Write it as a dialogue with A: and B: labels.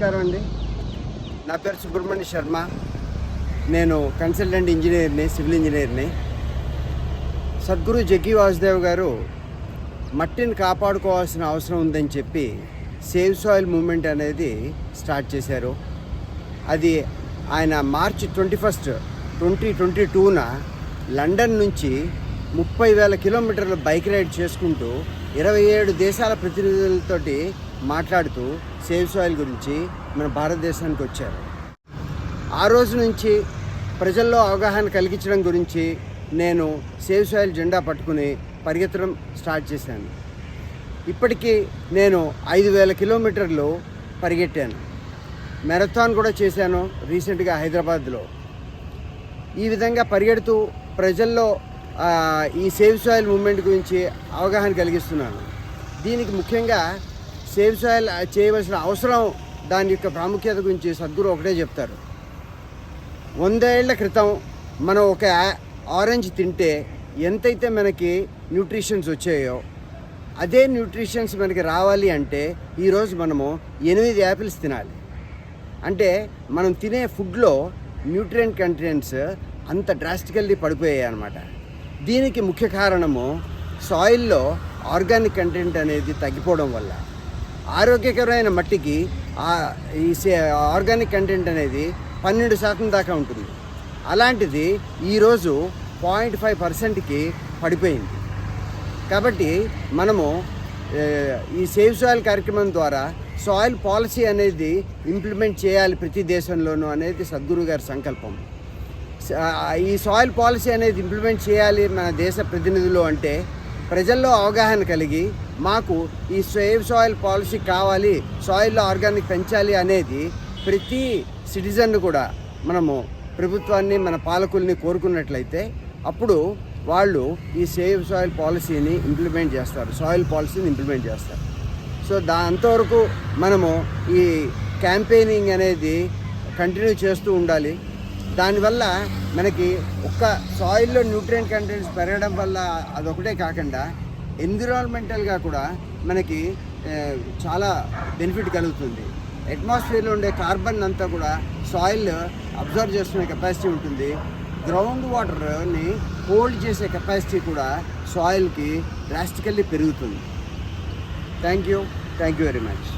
A: నమస్కారం అండి. నా పేరు సుబ్రహ్మణ్య శర్మ. నేను కన్సల్టెంట్ ఇంజనీర్ని సివిల్ ఇంజనీర్ని. సద్గురు జగ్గి వాసుదేవ్ గారు మట్టిని కాపాడుకోవాల్సిన అవసరం ఉందని చెప్పి సేవ్ సాయిల్ మూమెంట్ అనేది స్టార్ట్ చేశారు. అది ఆయన March twenty first twenty twenty టూన London నుంచి ముప్పై వేల కిలోమీటర్ల బైక్ రైడ్ చేసుకుంటూ ఇరవై ఏడు దేశాల ప్రతినిధులతోటి మాట్లాడుతూ సేవ్ సాయిల్ గురించి మన భారతదేశానికి వచ్చారు. ఆ రోజు నుంచి ప్రజల్లో అవగాహన కలిగించడం గురించి నేను సేవ్ సాయిల్ జెండా పట్టుకుని పరిగెత్తడం స్టార్ట్ చేశాను. ఇప్పటికీ నేను ఐదు వేల కిలోమీటర్లు పరిగెట్టాను. మ్యారథాన్ కూడా చేశాను రీసెంట్గా హైదరాబాద్లో. ఈ విధంగా పరిగెడుతూ ప్రజల్లో ఈ సేవ్ సాయిల్ మూమెంట్ గురించి అవగాహన కలిగిస్తున్నాను. దీనికి ముఖ్యంగా సేవ్ సాయిల్ చేయవలసిన అవసరం దాని యొక్క ప్రాముఖ్యత గురించి సద్గురు ఒకటే చెప్తారు. వందేళ్ళ క్రితం మనం ఒక ఆరెంజ్ తింటే ఎంతైతే మనకి న్యూట్రిషన్స్ వచ్చాయో అదే న్యూట్రిషన్స్ మనకి రావాలి అంటే ఈరోజు మనము ఎనిమిది యాపిల్స్ తినాలి. అంటే మనం తినే ఫుడ్లో న్యూట్రియంట్ కంటెంట్స్ అంత డ్రాస్టికల్లీ పడిపోయాయి అన్నమాట. దీనికి ముఖ్య కారణము సాయిల్లో ఆర్గానిక్ కంటెంట్ అనేది తగ్గిపోవడం వల్ల. ఆరోగ్యకరమైన మట్టికి ఈ సే- ఆర్గానిక్ కంటెంట్ అనేది పన్నెండు శాతం దాకా ఉంటుంది. అలాంటిది ఈరోజు పాయింట్ ఫైవ్ పర్సెంట్కి పడిపోయింది. కాబట్టి మనము ఈ సేవ్ సాయిల్ కార్యక్రమం ద్వారా సాయిల్ పాలసీ అనేది ఇంప్లిమెంట్ చేయాలి ప్రతి దేశంలోనూ అనేది సద్గురు గారి సంకల్పం. ఈ సాయిల్ పాలసీ అనేది ఇంప్లిమెంట్ చేయాలి మన దేశ ప్రతినిధులు అంటే ప్రజల్లో అవగాహన కలిగి మాకు ఈ సేవ్ సాయిల్ పాలసీ కావాలి సాయిల్లో ఆర్గానిక్ పెంచాలి అనేది ప్రతి సిటిజన్ కూడా మనము ప్రభుత్వాన్ని మన పాలకుల్ని కోరుకున్నట్లయితే అప్పుడు వాళ్ళు ఈ సేవ్ సాయిల్ పాలసీని ఇంప్లిమెంట్ చేస్తారు సాయిల్ పాలసీని ఇంప్లిమెంట్ చేస్తారు. సో దా అంతవరకు మనము ఈ క్యాంపెయినింగ్ అనేది కంటిన్యూ చేస్తూ ఉండాలి. దానివల్ల మనకి ఒక్క సాయిల్లో న్యూట్రియంట్ కంటెంట్స్ పెరగడం వల్ల అదొకటే కాకుండా ఎన్విరాన్మెంటల్గా కూడా మనకి చాలా బెనిఫిట్ కలుగుతుంది. అట్మాస్ఫియర్లో ఉండే కార్బన్ అంతా కూడా సాయిల్ అబ్జర్వ్ చేసుకునే కెపాసిటీ ఉంటుంది. గ్రౌండ్ వాటర్ని హోల్డ్ చేసే కెపాసిటీ కూడా సాయిల్కి డ్రాస్టికల్లీ పెరుగుతుంది. Thank you. Thank you very much.